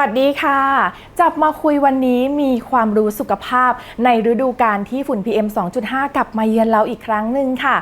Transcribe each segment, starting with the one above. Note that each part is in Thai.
วัสดีค่ะ จับมาคุยวันนี้มีความรู้สุขภาพในฤดูการที่ฝุ่น PM 2.5 กลับมาเยือนเราอีกครั้งหนึ่งค่ะ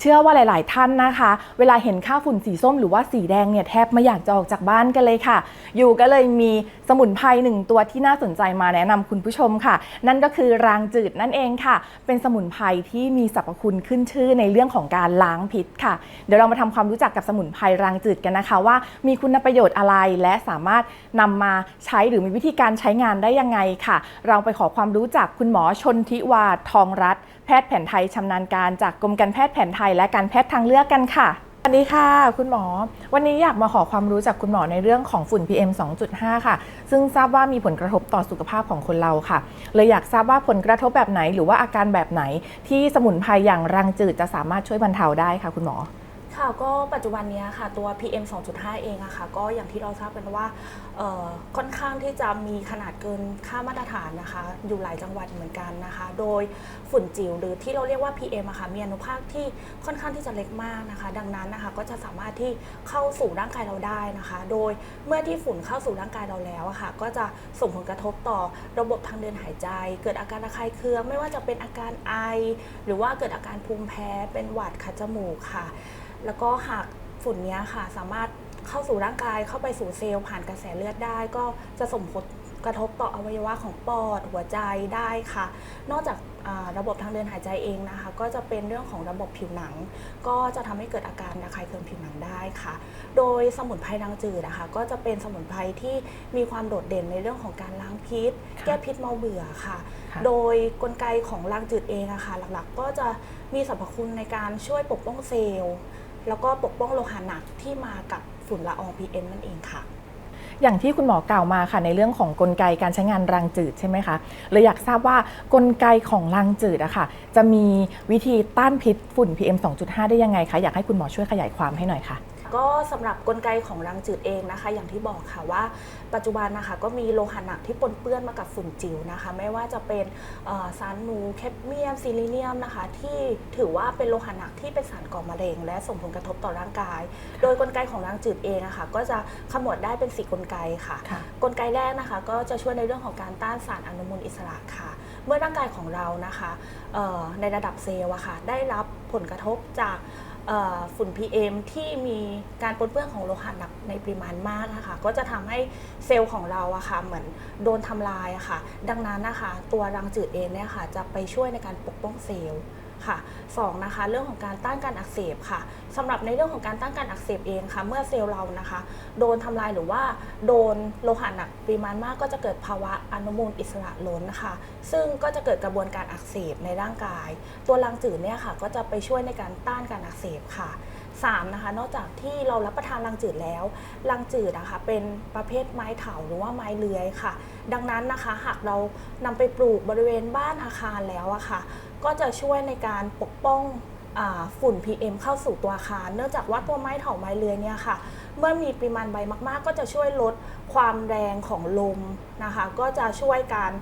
เชื่อว่าหลาย ๆ ท่านนะคะ เวลาเห็นค่าฝุ่นสีส้มหรือว่าสีแดงเนี่ยแทบไม่อยากจะออกจากบ้านกันเลยค่ะ อยู่ก็เลยมีสมุนไพรหนึ่งตัวที่น่าสนใจมาแนะนำคุณผู้ชมค่ะ นั่นก็คือรางจืดนั่นเองค่ะ เป็นสมุนไพรที่มีสรรพคุณขึ้นชื่อในเรื่องของการล้างพิษค่ะ เดี๋ยวเรามาทำความรู้จักกับสมุนไพรรางจืดกันนะคะ ว่ามีคุณประโยชน์อะไรและสามารถนำมาใช้หรือมีวิธีการใช้งานได้ยังไงค่ะ เราไปขอความรู้จากคุณหมอชนทิวาทองรัตน์ พทย์แผนไทยชำนาญการจากกรมการแพทย์แผนไทยและการแพทย์ทางเลือกกันค่ะสวัสดีค่ะ คุณหมอ วันนี้อยากมาขอความรู้จากคุณหมอในเรื่องของฝุ่น PM 2.5 ค่ะ ซึ่งทราบว่ามีผลกระทบต่อสุขภาพของคนเราค่ะ เลยอยากทราบว่าผลกระทบแบบไหน หรือว่าอาการแบบไหนที่สมุนไพรอย่างรังจืดจะสามารถช่วยบรรเทาได้ค่ะ คุณหมอ ค่ะก็ปัจจุบันนี้ค่ะตัว PM 2.5 เองอะค่ะก็อย่างที่เราทราบกันว่าค่อนข้างที่จะมีขนาดเกินค่ามาตรฐานนะคะ อยู่หลายจังหวัดเหมือนกันนะคะ โดยฝุ่นจิ๋วหรือที่เราเรียกว่า PM อะค่ะมีอนุภาคที่ค่อนข้างที่จะเล็กมากนะคะ ดังนั้นนะคะก็จะสามารถที่เข้าสู่ร่างกายเราได้นะคะ โดยเมื่อที่ฝุ่นเข้าสู่ร่างกายเราแล้วอะค่ะ ก็จะส่งผลกระทบต่อระบบทางเดินหายใจ เกิดอาการระคายเคืองไม่ว่าจะเป็นอาการไอ หรือว่าเกิดอาการภูมิแพ้เป็นหวัดคัดจมูกค่ะ แล้วก็หากฝุ่นเนี้ยค่ะ สามารถเข้าสู่ร่างกายเข้าไปสู่เซลล์ผ่านกระแสเลือดได้ ก็จะส่งผลกระทบต่ออวัยวะของปอดหัวใจได้ค่ะ นอกจากอ่าระบบทางเดินหายใจเองนะคะ ก็จะเป็นเรื่องของระบบผิวหนัง ก็จะทำให้เกิดอาการระคายเคืองผิวหนังได้ค่ะ โดยสมุนไพรนางจืดนะคะ ก็จะเป็นสมุนไพรที่มีความโดดเด่นในเรื่องของการล้างพิษค่ะแก้พิษเมาเบื่อค่ะค่ะ โดยกลไกของรางจืดเองอะค่ะหลักๆ ก็จะมีสรรพคุณในการช่วยปกป้องเซลล์ แล้วก็ปกป้องโลหะหนักที่มากับฝุ่นละออง PM นั่นเองค่ะ อย่างที่คุณหมอกล่าวมาค่ะในเรื่องของกลไกการใช้งานรังจืดใช่ไหมคะเลยอยากทราบว่ากลไกของรังจืดอะค่ะ จะมีวิธีต้านพิษฝุ่น PM 2.5 ได้ยังไงคะอยากให้คุณหมอช่วยขยายความให้หน่อยค่ะ ก็สำหรับกลไกของรังจืดเองนะคะ อย่างที่บอกค่ะว่า ปัจจุบันนะคะก็มีโลหะหนักที่ปนเปื้อนมากับฝุ่นจิ๋วนะคะ ไม่ว่าจะเป็นเอ่อสารหนูแคดเมียมซิลิเนียมนะคะ ที่ถือว่าเป็นโลหะหนักที่เป็นสารก่อมะเร็ง และส่งผลกระทบต่อร่างกาย โดยกลไกของรังจืดเองอะค่ะก็จะขมวดได้เป็นสี่กลไกค่ะค่ะ กลไกแรกนะคะ ก็จะช่วยในเรื่องของการต้านสารอนุมูลอิสระค่ะ เมื่อร่างกายของเรานะคะเอ่อในระดับเซลล์อะค่ะได้รับผลกระทบจากเอ่อ ฝุ่น PM ที่มีการปนเปื้อนของโลหะหนักในปริมาณมากนะคะก็จะทำให้เซลล์ของเราอะค่ะเหมือนโดนทำลายอะค่ะ ดังนั้นนะคะตัวรังจืดเองเนี่ยค่ะจะไปช่วยในการปกป้องเซลล์ ค่ะสองนะคะเรื่องของการต้านการอักเสบค่ะสำหรับในเรื่องของการต้านการอักเสบเองค่ะ เมื่อเซลล์เรานะคะ โดนทำลายหรือว่าโดนโลหะหนักปริมาณมากก็จะเกิดภาวะอนุมูลอิสระล้นค่ะซึ่งก็จะเกิดกระบวนการอักเสบในร่างกาย ตัวรังจืดเนี่ยค่ะ ก็จะไปช่วยในการต้านการอักเสบค่ะ3นะคะนอกจากที่เรารับประทานรังจืดแล้วรังจืดนะคะเป็นประเภทไม้เถาหรือว่าไม้เลื้อยค่ะ ดังนั้นนะคะหากเรานำไปปลูกบริเวณบ้านอาคารแล้วอะค่ะ ก็จะช่วยในการปกป้องอฝุ่น PM เข้าสู่ตัวอาคาร เนื่องจากว่าตัวไม้เถาไม้เลื้อยเนี่ยค่ะ เมื่อมีปริมาณใบมาก ๆ ก็จะช่วยลดความแรงของลมนะคะ ก็จะช่วยการ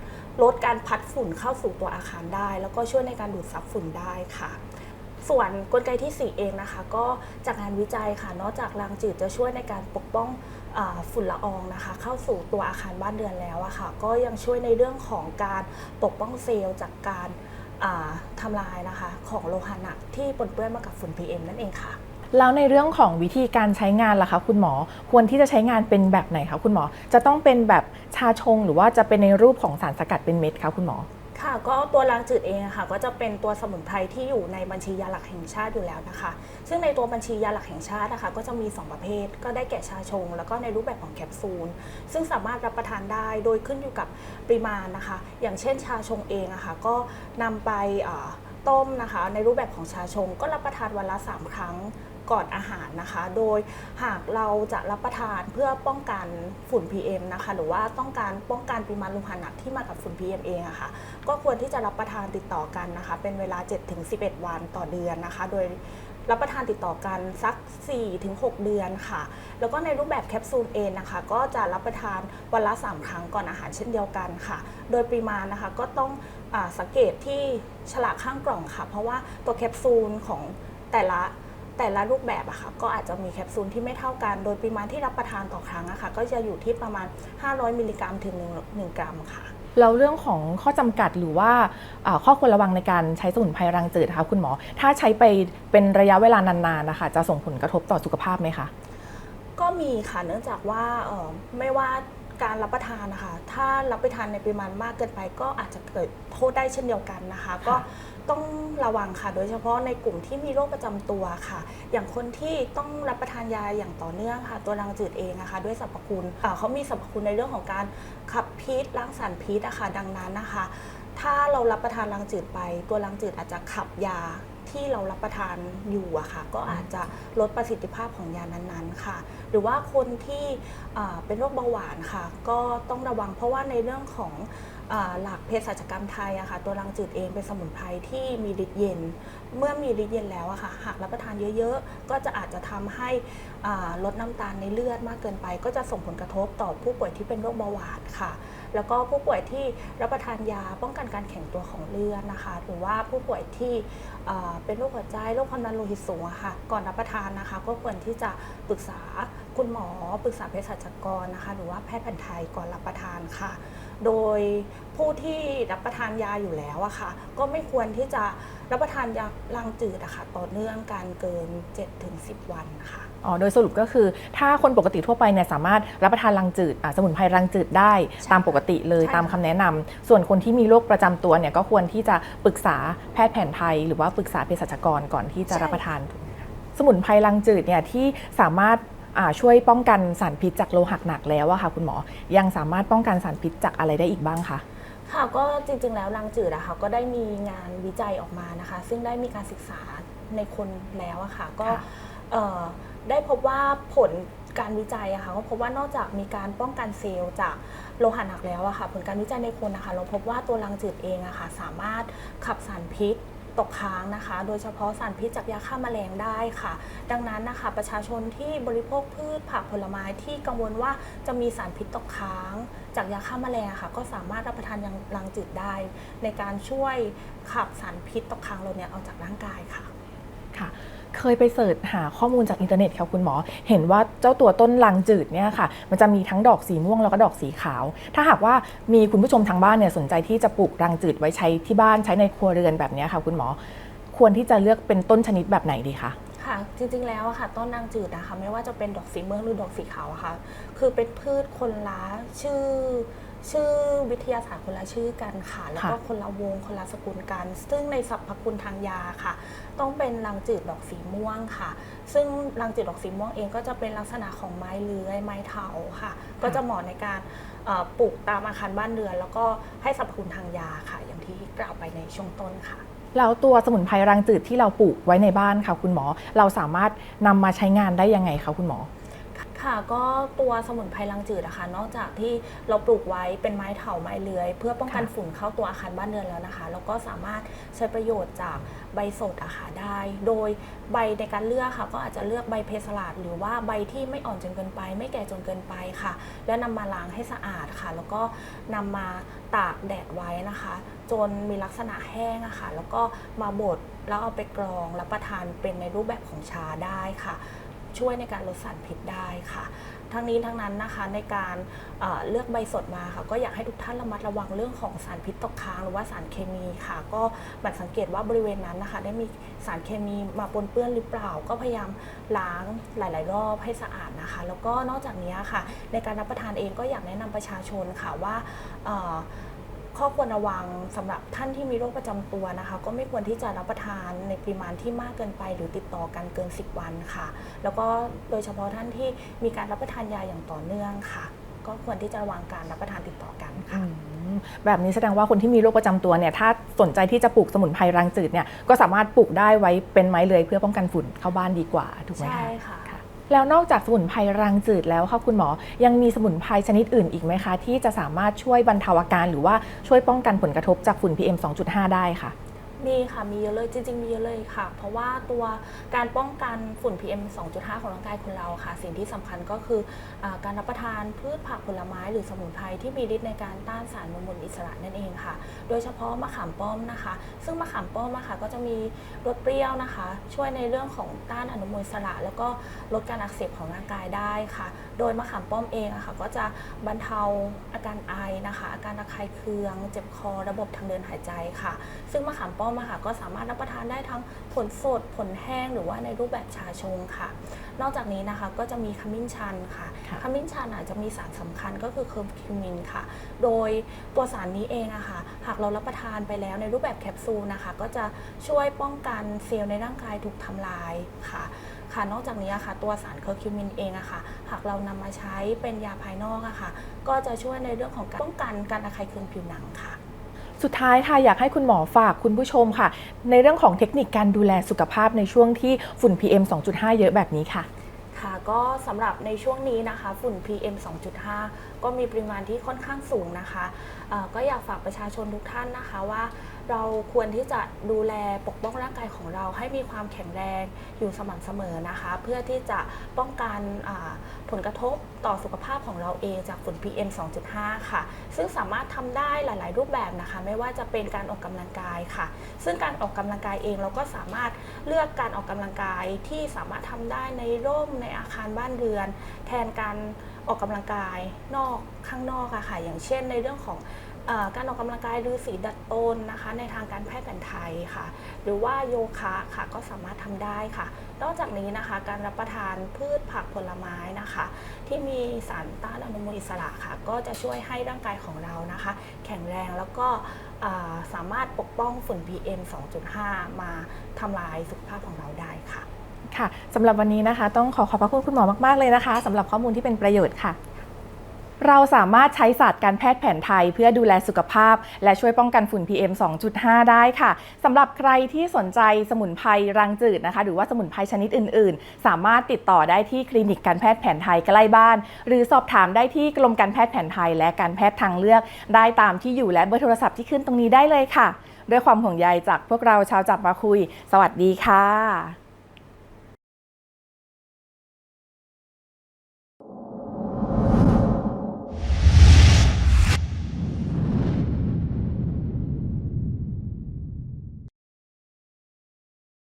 ลดการพัดฝุ่นเข้าสู่ตัวอาคารได้ แล้วก็ช่วยในการดูดซับฝุ่นได้ค่ะ ส่วนกลไกที่ 4 เองนะคะ ก็จากงานวิจัยค่ะ นอกจากรังจืดจะช่วยในการปกป้องฝุ่นละอองนะคะ เข้าสู่ตัวอาคารบ้านเรือนแล้วอะค่ะ ก็ยังช่วยในเรื่องของการปกป้องเซลล์จากการ ทำลายนะคะ ของโลหะหนักที่ปนเปื้อนมากับฝุ่น PM นั่นเองค่ะ แล้วในเรื่องของวิธีการใช้งานล่ะคะคุณหมอควรที่จะใช้งานเป็นแบบไหนคะคุณหมอ จะต้องเป็นแบบชาชงหรือว่าจะเป็นในรูปของสารสกัดเป็นเม็ดคะคุณหมอ ค่ะก็ตัวล้างจืดเองค่ะก็จะเป็นตัวสมุนไพรที่อยู่ในบัญชียาหลักแห่งชาติอยู่แล้วนะคะ ซึ่งในตัวบัญชียาหลักแห่งชาตินะคะ ก็จะมี 2 ประเภท ก็ได้แก่ชาชง แล้วก็ในรูปแบบของแคปซูล ซึ่งสามารถรับประทานได้โดยขึ้นอยู่กับปริมาณนะคะ อย่างเช่นชาชงเองอะค่ะก็นำไปต้มนะคะ ในรูปแบบของชาชงก็รับประทานวันละ 3 ครั้ง ก่อนอาหารนะคะ โดยหากเราจะรับประทานเพื่อป้องกันฝุ่น PM นะคะ หรือว่าต้องการป้องกันปริมาณโลหะหนักที่มากับฝุ่น PM เองอะค่ะ ก็ควรที่จะรับประทานติดต่อกันนะคะ เป็นเวลา 7-11 วันต่อเดือนนะคะ โดยรับประทานติดต่อกันสัก 4-6 เดือนค่ะ แล้วก็ในรูปแบบแคปซูลเองนะคะ ก็จะรับประทานวันละ 3 ครั้งก่อนอาหารเช่นเดียวกันค่ะ โดยปริมาณนะคะก็ต้องอสังเกตที่ฉลากข้างกล่องค่ะ เพราะว่าตัวแคปซูลของแต่ละ แต่ละรูปแบบอะค่ะก็อาจจะมีแคปซูลที่ไม่เท่ากัน โดยปริมาณที่รับประทานต่อครั้งอะค่ะก็จะอยู่ที่ประมาณ 500 มิลลิกรัมถึง 1 กรัมค่ะแล้วเรื่องของข้อจำกัดหรือว่าข้อควรระวังในการใช้สมุนไพรรังจืดนะคะคุณหมอ ถ้าใช้ไปเป็นระยะเวลานานๆนะคะจะส่งผลกระทบต่อสุขภาพไหมคะก็มีค่ะเนื่องจากว่าไม่ว่า การรับประทานนะคะ ถ้ารับประทานในปริมาณมากเกินไป ก็อาจจะเกิดโทษได้เช่นเดียวกันนะคะ ก็ต้องระวังค่ะ โดยเฉพาะในกลุ่มที่มีโรคประจำตัวค่ะ อย่างคนที่ต้องรับประทานยาอย่างต่อเนื่องค่ะ ตัวรังจืดเองนะคะ ด้วยสรรพคุณเอ่อเขามีสรรพคุณในเรื่องของการขับพิษล้างสารพิษอะค่ะดังนั้นนะคะ ถ้าเรารับประทานรังจืดไป ตัวรังจืดอาจจะขับยา ที่เรารับประทานอยู่อะค่ะ ก็อาจจะลดประสิทธิภาพของยานั้นๆค่ะ หรือว่าคนที่เป็นโรคเบาหวานค่ะ ก็ต้องระวังเพราะว่าในเรื่องของ หลักเภสัชกรรมไทยอะค่ะตัวรังจืดเองเป็นสมุนไพรที่มีฤทธิ์เย็น เมื่อมีฤทธิ์เย็นแล้วอะค่ะหากรับประทานเยอะๆ ก็จะอาจจะทำให้ลดน้ำตาลในเลือดมากเกินไป ก็จะส่งผลกระทบต่อผู้ป่วยที่เป็นโรคเบาหวานค่ะ แล้วก็ผู้ป่วยที่รับประทานยาป้องกันการแข็งตัวของเลือดนะคะ หรือว่าผู้ป่วยที่เอ่อเป็นโรคหัวใจโรคความดันโลหิตสูงอะค่ะก่อนรับประทานนะคะ ก็ควรที่จะปรึกษาคุณหมอปรึกษาเภสัชกรนะคะ หรือว่าแพทย์แผนไทยก่อนรับประทานค่ะ โดยผู้ที่รับประทานยาอยู่แล้วอะค่ะ ก็ไม่ควรที่จะรับประทานยาลังจืดอะค่ะต่อเนื่องการเกิน 7-10 วันค่ะอ๋อโดยสรุปก็คือถ้าคนปกติทั่วไปเนี่ยสามารถรับประทานรังจืดอ่าสมุนไพรรังจืดได้ใช่ตามปกติเลยใช่ตามคำแนะนำส่วนคนที่มีโรคประจำตัวเนี่ยก็ควรที่จะปรึกษาแพทย์แผนไทย หรือว่าปรึกษาเภสัชกรก่อนที่จะรับประทานถูกไหมคะสมุนไพรรังจืดเนี่ยที่สามารถอ่า ช่วยป้องกันสารพิษจากโลหะหนักแล้วอะค่ะ คุณหมอยังสามารถป้องกันสารพิษจากอะไรได้อีกบ้างคะค่ะก็จริงๆแล้วรังจืดอะค่ะก็ได้มีงานวิจัยออกมานะคะ ซึ่งได้มีการศึกษาในคนแล้วอะค่ะก็ค่ะเอ่อได้พบว่าผลการวิจัยอะค่ะก็พบว่านอกจากมีการป้องกันเซลล์จากโลหะหนักแล้วอะค่ะ ผลการวิจัยในคนนะคะ เราพบว่าตัวรังจืดเองอะค่ะ สามารถขับสารพิษ ตกค้างนะคะ โดยเฉพาะสารพิษจากยาฆ่าแมลงได้ค่ะ ดังนั้นนะคะ ประชาชนที่บริโภคพืชผักผลไม้ที่กังวลว่าจะมีสารพิษตกค้าง จากยาฆ่าแมลงค่ะ ก็สามารถรับประทานยังรังจืดได้ ในการช่วยขับสารพิษตกค้างเราเนี่ยออกจากร่างกายค่ะค่ะ เคยไปเสิร์ชหาข้อมูลจากอินเทอร์เน็ตค่ะคุณหมอ เห็นว่าเจ้าตัวต้นลังจืดเนี่ยค่ะ มันจะมีทั้งดอกสีม่วงแล้วก็ดอกสีขาว ถ้าหากว่ามีคุณผู้ชมทางบ้านเนี่ยสนใจที่จะปลูกรังจืดไว้ใช้ที่บ้านใช้ในครัวเรือนแบบนี้ค่ะคุณหมอ ควรที่จะเลือกเป็นต้นชนิดแบบไหนดีคะ ค่ะ จริงๆแล้วอะค่ะ ต้นนางจืดนะคะ ไม่ว่าจะเป็นดอกสีม่วงหรือดอกสีขาวอะค่ะ คือเป็นพืชคนละชื่อ ชื่อวิทยาศาสตร์คนละชื่อกันค่ะ แล้วก็ค่ะคนละวงคนละสกุลกัน ซึ่งในสรรพคุณทางยาค่ะ ต้องเป็นรังจืดดอกสีม่วงค่ะ ซึ่งรังจืดดอกสีม่วงเองก็จะเป็นลักษณะของไม้เลื้อยไม้เถาค่ะ ก็จะเหมาะในการเอ่อปลูกตามอาคารบ้านเรือน แล้วก็ให้สรรพคุณทางยาค่ะ อย่างที่กล่าวไปในช่วงต้นค่ะ แล้วตัวสมุนไพรรังจืดที่เราปลูกไว้ในบ้านค่ะคุณหมอ เราสามารถนำมาใช้งานได้ยังไงคะคุณหมอค่ะก็ตัวสมุนไพรลังจืดนะคะ นอกจากที่เราปลูกไว้เป็นไม้เถาไม้เลื้อย เพื่อป้องกันฝุ่นเข้าตัวอาคารบ้านเรือนแล้วนะคะ แล้วก็สามารถใช้ประโยชน์จากใบสดอะค่ะได้ โดยใบในการเลือกค่ะ ก็อาจจะเลือกใบเพสลาด หรือว่าใบที่ไม่อ่อนจนเกินไป ไม่แก่จนเกินไปค่ะ แล้วนำมาล้างให้สะอาดค่ะ แล้วก็นำมาตากแดดไว้นะคะ จนมีลักษณะแห้งอะค่ะ แล้วก็มาบดแล้วเอาไปกรองรับประทานเป็นในรูปแบบของชาได้ค่ะ ช่วยในการลดสารพิษได้ค่ะ ทั้งนี้ทั้งนั้นนะคะในการเเลือกใบสดมาค่ะ ก็อยากให้ทุกท่านระมัดระวังเรื่องของสารพิษตกค้างหรือว่าสารเคมีค่ะ ก็หมั่นสังเกตว่าบริเวณนั้นนะคะ ได้มีสารเคมีมาปนเปื้อนหรือเปล่า ก็พยายามล้างหลาย ๆ รอบให้สะอาดนะคะ แล้วก็นอกจากนี้ค่ะ ในการรับประทานเองก็อยากแนะนำประชาชนค่ะว่า ข้อควรระวังสำหรับท่านที่มีโรคประจำตัวนะคะ ก็ไม่ควรที่จะรับประทานในปริมาณที่มากเกินไป หรือติดต่อกันเกิน 10 วันค่ะ แล้วก็โดยเฉพาะท่านที่มีการรับประทานยาอย่างต่อเนื่องค่ะ ก็ควรที่จะระวังการรับประทานติดต่อกันค่ะอืมแบบนี้แสดงว่าคนที่มีโรคประจำตัวเนี่ยถ้าสนใจที่จะปลูกสมุนไพรรังจืดเนี่ยก็สามารถปลูกได้ไว้เป็นไม้เลื้อยเพื่อป้องกันฝุ่นเข้าบ้านดีกว่าถูกไหมใช่คะค่ะ แล้วนอกจากสมุนไพรรังจืดแล้วค่ะคุณหมอ ยังมีสมุนไพรชนิดอื่นอีกไหมคะ ที่จะสามารถช่วยบรรเทาอาการ หรือว่าช่วยป้องกันผลกระทบจากฝุ่น PM 2.5 ได้ค่ะ มีค่ะมีเยอะเลยจริง ๆ มีเยอะเลยค่ะ เพราะว่าตัวการป้องกันฝุ่น PM 2.5 ของร่างกายคนเราค่ะ สิ่งที่สำคัญก็คืออาการรับประทานพืชผักผลไม้หรือสมุนไพรที่มีฤทธิ์ในการต้านสารอนุมูลอิสระนั่นเองค่ะ โดยเฉพาะมะขามป้อมนะคะ ซึ่งมะขามป้อมนะคะก็จะมีรสเปรี้ยวนะคะ ช่วยในเรื่องของต้านอนุมูลอิสระ แล้วก็ลดการอักเสบของร่างกายได้ค่ะ โดยมะขามป้อมเองอะค่ะก็จะบรรเทาอาการไอนะคะ อาการระคายเคือง เจ็บคอระบบทางเดินหายใจค่ะ ซึ่งมะขามป้อมอะค่ะก็สามารถรับประทานได้ทั้งผลสดผลแห้งหรือว่าในรูปแบบชาชงค่ะ นอกจากนี้นะคะก็จะมีขมิ้นชันค่ะค่ะขมิ้นชันอาจจะมีสารสำคัญก็คือเคอร์คิวมินค่ะ โดยตัวสารนี้เองอะค่ะหากเรารับประทานไปแล้วในรูปแบบแคปซูลนะคะ ก็จะช่วยป้องกันเซลล์ในร่างกายถูกทำลายค่ะ ค่ะ นอกจากนี้อะค่ะตัวสารเคอร์คิวมินเองอะค่ะ หากเรานำมาใช้เป็นยาภายนอกอะค่ะ ก็จะช่วยในเรื่องของการป้องกันการระคายเคืองผิวหนังค่ะสุดท้ายค่ะอยากให้คุณหมอฝากคุณผู้ชมค่ะ ในเรื่องของเทคนิคการดูแลสุขภาพในช่วงที่ฝุ่น PM 2.5 เยอะแบบนี้ค่ะ ค่ะก็สำหรับในช่วงนี้นะคะ ฝุ่น PM 2.5 ก็มีปริมาณที่ค่อนข้างสูงนะคะเอ่อ ก็อยากฝากประชาชนทุกท่านนะคะว่า เราควรที่จะดูแลปกป้องร่างกายของเราให้มีความแข็งแรงอยู่สม่ำเสมอนะคะ เพื่อที่จะป้องกันผลกระทบต่อสุขภาพของเราเองจากฝุ่น PM 2.5 ค่ะ ซึ่งสามารถทำได้หลาย ๆ รูปแบบนะคะ ไม่ว่าจะเป็นการออกกำลังกายค่ะ ซึ่งการออกกำลังกายเองเราก็สามารถเลือกการออกกำลังกายที่สามารถทำได้ในร่มในอาคารบ้านเรือน แทนการออกกำลังกายนอกข้างนอกอะค่ะ อย่างเช่นในเรื่องของ การออกกำลังกายฤาษีดัดตนนะคะ ในทางการแพทย์แผนไทยค่ะ หรือว่าโยคะค่ะก็สามารถทำได้ค่ะ นอกจากนี้นะคะ การรับประทานพืชผักผลไม้นะคะ ที่มีสารต้านอนุมูลอิสระค่ะ ก็จะช่วยให้ร่างกายของเรานะคะ แข็งแรงแล้วก็สามารถปกป้องฝุ่น PM 2.5 มาทำลายสุขภาพของเราได้ค่ะ ค่ะสำหรับวันนี้นะคะ ต้องขอขอบพระคุณคุณหมอมาก ๆ เลยนะคะสำหรับข้อมูลที่เป็นประโยชน์ค่ะ เราสามารถใช้ศาสตร์การแพทย์แผนไทย เพื่อดูแลสุขภาพ และช่วยป้องกันฝุ่น PM 2.5 ได้ค่ะสำหรับใครที่สนใจสมุนไพรรังจืดนะคะ หรือว่าสมุนไพรชนิดอื่น ๆ สามารถติดต่อได้ที่คลินิกการแพทย์แผนไทยใกล้บ้าน หรือสอบถามได้ที่กรมการแพทย์แผนไทย และการแพทย์ทางเลือก ได้ตามที่อยู่และเบอร์โทรศัพท์ที่ขึ้นตรงนี้ได้เลยค่ะ ด้วยความห่วงใยจากพวกเราชาวจับมาคุย สวัสดีค่ะ